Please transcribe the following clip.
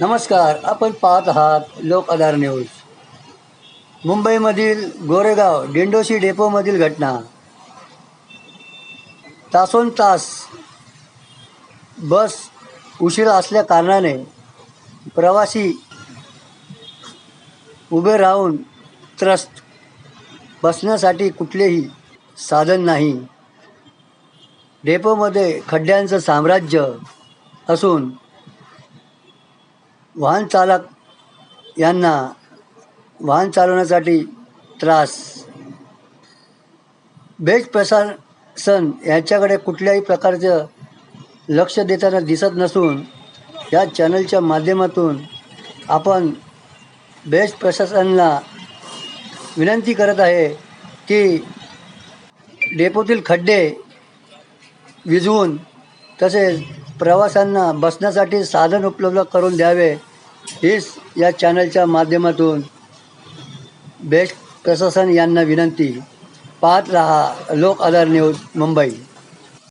नमस्कार आपण पाहत आहात लोक आधार न्यूज. मुंबईमधील गोरेगाव डिंडोशी डेपोमधील घटना. तासोन तास बस उशिरा असल्या कारणाने प्रवासी उभे राहून त्रस्त बसण्यासाठी कुठलेही साधन नाही. डेपोमध्ये खड्ड्यांचं साम्राज्य असून वाहन चालक यांना वाहन चालवण्यासाठी त्रास. बेज प्रशासन यांच्याकडे कुठल्याही प्रकारचं लक्ष देताना दिसत नसून या चॅनलच्या माध्यमातून आपण बेस्ट प्रशासनाला विनंती करत आहे की डेपोतील खड्डे विझवून तसेच प्रवाशांना बसण्यासाठी साधन उपलब्ध करून द्यावे. हेच या चॅनलच्या माध्यमातून बेस्ट प्रशासन यांना विनंती. पाहत रहा लोक आधार न्यूज मुंबई.